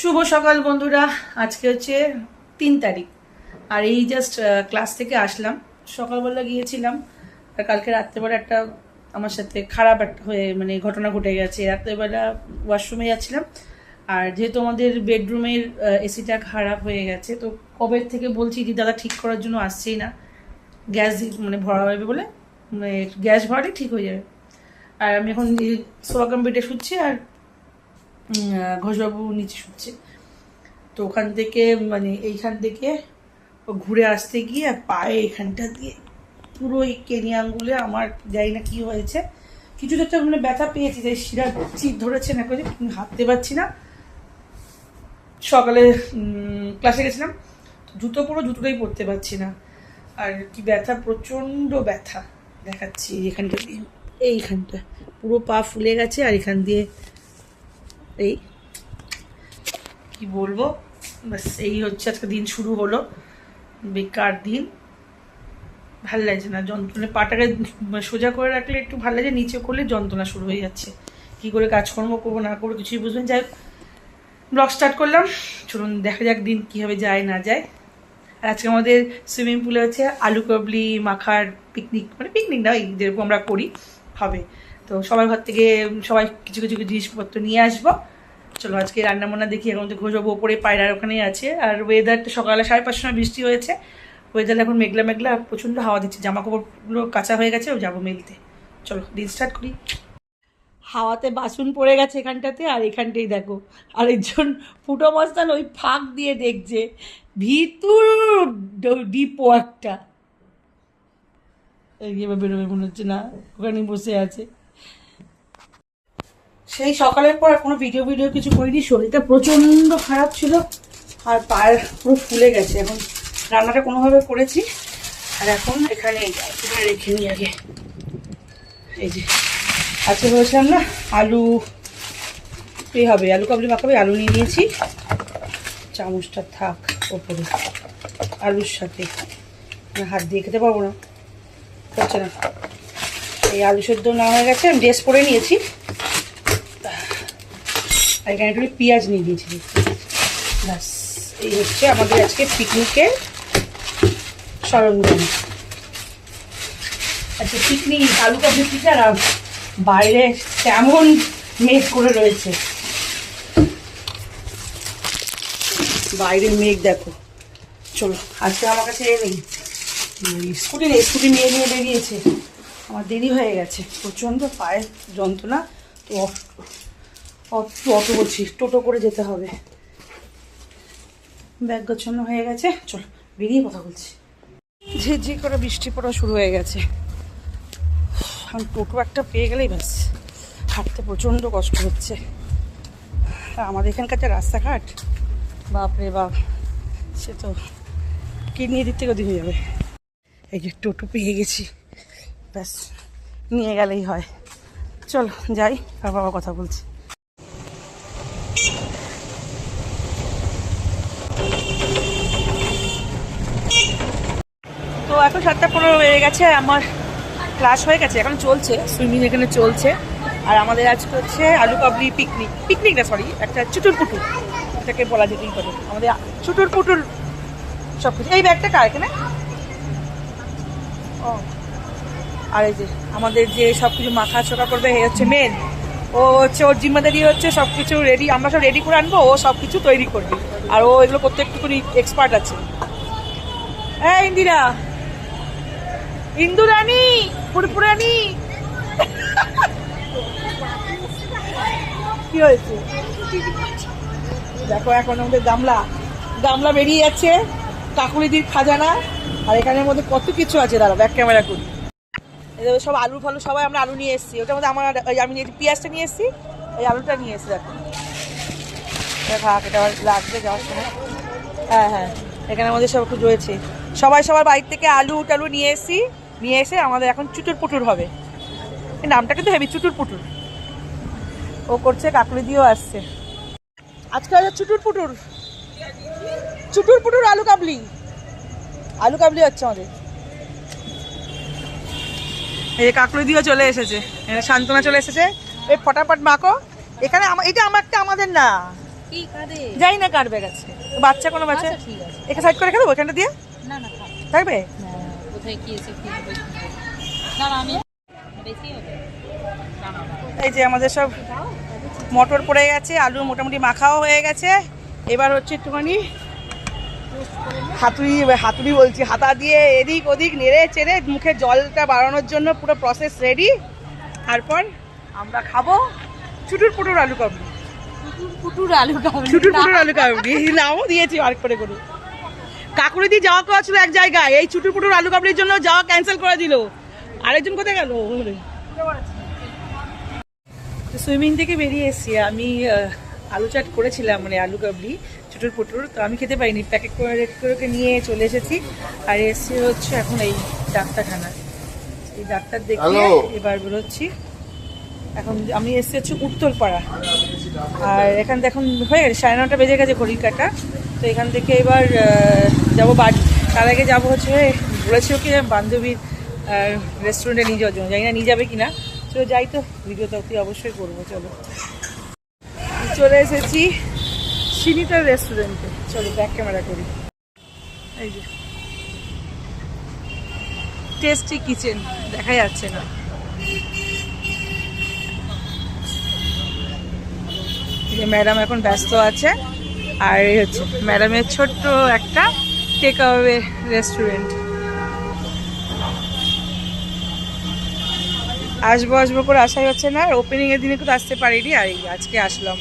শুভ সকাল বন্ধুরা। আজকে হচ্ছে তিন তারিখ। আর এই জাস্ট ক্লাস থেকে আসলাম। সকালবেলা গিয়েছিলাম। আর কালকে রাত্রেবেলা একটা আমার সাথে খারাপ একটা হয়ে মানে ঘটনা ঘটে গেছে। রাত্রেবেলা ওয়াশরুমে যাচ্ছিলাম। আর যেহেতু আমাদের বেডরুমের এসিটা খারাপ হয়ে গেছে, তো কবে থেকে বলছি যে, দাদা ঠিক করার জন্য আসছেই না। গ্যাস মানে ভরা হবে বলে। গ্যাস ভরে ঠিক হয়ে যাবে। আর আমি এখন সোয়াগাম বেডে শুচ্ছি আর ঘোষবাবু নিচে শুচ্ছে। তো ওখান থেকে মানে এইখান থেকে ঘুরে আসতে গিয়ে পায়ে এখানটা দিয়ে পুরো এই কেনি আঙ্গুলে আমার জানি না কি হয়েছে। কিছু তো মানে ব্যথা পেয়েছি যে শিরা চিট ধরেছে, না করে হাঁটতে পারছি না। সকালে ক্লাসে গেছিলাম জুতো পরো জুতোটাই পরতে পারছি না। আর কি ব্যথা প্রচণ্ড ব্যথা। দেখাচ্ছি এখানটা দিয়ে এইখানটা। পুরো পা ফুলে গেছে আর এখান দিয়ে এই কি বলব? ব্যাস এই হচ্ছে আজকে দিন শুরু হলো। বেকার দিন। ভালো লাগছে না যন্ত্রণা। পাটাকে সোজা করে রাখলে একটু ভালো লাগে নিচে করলে যন্ত্রণা শুরু হয়ে যাচ্ছে। কি করে কাজকর্ম করব না করব কিছুই বুঝবেন যাই ব্লগ স্টার্ট করলাম। চলুন দেখা যাক দিন কীভাবে যায় না যায়। আর আজকে আমাদের সুইমিং পুলে হচ্ছে আলু কাবলি, মাখার পিকনিক মানে পিকনিক না ওই যেরকম আমরা করি, হবে। তো সবার ঘর থেকে সবাই কিছু কিছু জিনিসপত্র নিয়ে আসব। চলো আজকে রান্না বান্না দেখি, এখন তো ঘোষবাবু ওপরে, পায়রার ওখানেই আছে। আর ওয়েদারটা সকালে সাড়ে পাঁচটার সময় বৃষ্টি হয়েছে। ওয়েদার এখন মেঘলা মেঘলা, প্রচণ্ড হাওয়া দিচ্ছে। জামা কাপড়গুলো কাঁচা হয়ে গেছে, ও যাব মেলতে চলো, দিন স্টার্ট করি। হাওয়াতে বাসন পড়ে গেছে এখানটাতে, আর এখানটাই দেখো। আর একজন ফুটো মস্তান ওই ফাঁক দিয়ে দেখছে। ভিতর ডিপো একটা বেরোবে মনে হচ্ছে না, ওখানে বসে আছে। সেই সকালের পর কোনো ভিডিও ভিডিও কিছু করিনি, শরীরটা প্রচণ্ড খারাপ ছিল, আর পায়ের পুরো ফুলে গেছে। এখন রান্নাটা কোনোভাবে করেছি, আর এখন এখানে এখানে রেখে নিই আগে। এই যে। আজকে বলেছিলাম না আলু এই হবে, আলু কাবলি মাখাবে আলু নিয়ে নিয়েছি। চামচটা থাক ওপরে, আলুর সাথে। হাত দিয়ে খেতে পারব না। হচ্ছে না। এই আলু সেদ্ধ না হয়ে গেছে, আমি ড্রেস পরে নিয়েছি। আর এখানে একটু পেঁয়াজ নিয়ে নিয়েছি। ব্যাস, এই হচ্ছে আমাদের আজকে পিকনিকের সরঞ্জাম আচ্ছা পিকনিক, আলু কাবলি পিঠার আর বাইরে কেমন মেঘ করে রয়েছে। বাইরে মেঘ দেখো। চলো, আজকে আমার কাছে এ নেই। স্কুটি নেই, স্কুটি নিয়ে নিয়ে বেরিয়েছে। আমার দেরি হয়ে গেছে, প্রচণ্ড পায়ের যন্ত্রণা। তো অটো অটো অটো বলছি টোটো করে যেতে হবে। ব্যাগ গোছানো হয়ে গেছে, চলো, বেরিয়ে কথা বলছি। ঝিরঝির করে বৃষ্টি পড়া শুরু হয়ে গেছে। এখন টোটো একটা পেয়ে গেলেই ব্যাস। হাঁটতে প্রচণ্ড কষ্ট হচ্ছে। আমাদের এখানকার যে রাস্তাঘাট, বাপরে বাপ, সে তো কিডনি দিক থেকে হয়ে যাবে। এই যে টোটো পেয়ে গেছি। ব্যাস, নিয়ে গেলেই হয়। চলো, যাই, আর বাবা কথা বলছি। তো এখন সাতটা পনেরো হয়ে গেছে, আমার ক্লাস হয়ে গেছে, এখন চলছে সুইমিং এখানে চলছে। আর আমাদের আজকে হচ্ছে আলু কাবলি পিকনিক পিকনিক না সরি একটা চুটুর পুটুর। এটাকে বলা যেতেই পারে। আমাদের চুটুর পুটুর সব কিছু। এই ব্যাগটা কার এখানে? ও। আর এই যে আমাদের যে সব কিছু মাখা চোখা করবে এ হচ্ছে মেন ও হচ্ছে, ওর জিম্মাদারি হচ্ছে সব কিছু রেডি আমরা সব রেডি করে আনব, ও সব কিছু তৈরি করবে। আর ও এগুলো করতে এক্সপার্ট আছে। হ্যাঁ ইন্দিরা ইন্দুরানি, ফুরফুরানি। কি হয়েছে? দেখো, এখন আমাদের গামলা। গামলা বেরিয়ে যাচ্ছে, কাকুলিদির খাজানা। আর এখানের মধ্যে কত কিছু আছে দাঁড়া ব্যাক ক্যামেরা করি। সব আলু ফালু সবাই আমরা আলু নিয়ে এসেছি। ওটার মধ্যে আমার আমি পেঁয়াজটা নিয়ে এসেছি এই আলুটা নিয়ে এসেছি, দেখো। থাক, এটা লাগবে যাওয়ার সময়। হ্যাঁ হ্যাঁ এখানে আমাদের সব রয়েছে। সবাই সবার বাড়ির থেকে আলু টালু নিয়ে এসেছি। নিয়ে এসে আমাদের এখন চুটুর পুটুর হবে। এই নামটা কিন্তু হেবি চুটুর পুটুর। ও করছে কাকুলি দিয়েও আসছে। আজকে হচ্ছে চুটুর পুটুর। চুটুর পুটুর আলু কাবলি। আলু কাবলি হচ্ছে আমাদের। এই যে কাকুলি দিয়েও চলে এসেছে। এখানে সান্ত্বনা চলে এসেছে। এই ফটাফট মাখো। এখানে এটা আমার একটা আমাদের না। যাই না কার ব্যাগ আছে। বাচ্চা কোনো বাচ্চা? আচ্ছা আছে। একে সাইড করে রেখে দেবো? এখানটা দিয়ে? থাকবে? না, কোথায় কি এসে আমি। এই যে আমাদের সব মটর পড়ে গেছে আলু মোটামুটি মাখাও হয়ে গেছে। এবার হচ্ছে একটুখানি হাতুড়ি হাতুড়ি বলছি হাতা দিয়ে এদিক ওদিক নেড়ে চেড়ে মুখে জলটা বাড়ানোর জন্য পুরো প্রসেস রেডি তারপর আমরা খাব ছুটুর পুটুর আলু কাবলি। ছুটুর পুটুর আলু কাবলি। চুটুর পুটুর আলু কাবলি। নামও দিয়েছি আর করে করে কাকুরি দিয়ে যাওয়া করা ছিল এক জায়গায়। এই চুটুর পুটুর আলু কাবলির জন্য যাওয়া ক্যান্সেল করে দিল। আরেকজন কোথায় গেল? সুইমিং থেকে বেরিয়ে এসেছি। আমি আলু চাট করেছিলাম মানে আলু কাবলি চুটুর পুটুর তো আমি খেতে পাইনি প্যাকেট করে রেড করে নিয়ে চলে এসেছি। আর এসছি হচ্ছে এখন এই ডাক্তারখানা। এই ডাক্তার দেখিয়ে এবার বেরোচ্ছি। এখন আমি এসছি হচ্ছে উত্তরপাড়া। আর এখান থেকে এখন হয়ে গেছে সাড়ে নটা বেজে গেছে ঘড়ির কাটা। তো এখান থেকে এবার যাব বাড়ি। তার আগে যাব হচ্ছে বলেছি ওকে বান্ধবীর রেস্টুরেন্টে নিয়ে যাওয়ার জন্য। জানি না নিয়ে যাবে কি না। চলো যাই তো, ভিডিওটা অতি অবশ্যই করব, চলো। চলে এসেছি সিনিটার রেস্টুরেন্টে চলো ব্যাক ক্যামেরা করি। এই যে। টেস্টি কিচেন দেখা যাচ্ছে না। ম্যাডাম এখন ব্যস্ত আছে। আর হচ্ছে ম্যাডামের ছোট্ট একটা টেক অ্যাওয়ে রেস্টুরেন্ট আসব আসব করে আসাই হচ্ছে না ওপেনিং এর দিনে কিন্তু আসতে পারিনি, আর আজকে আসলাম।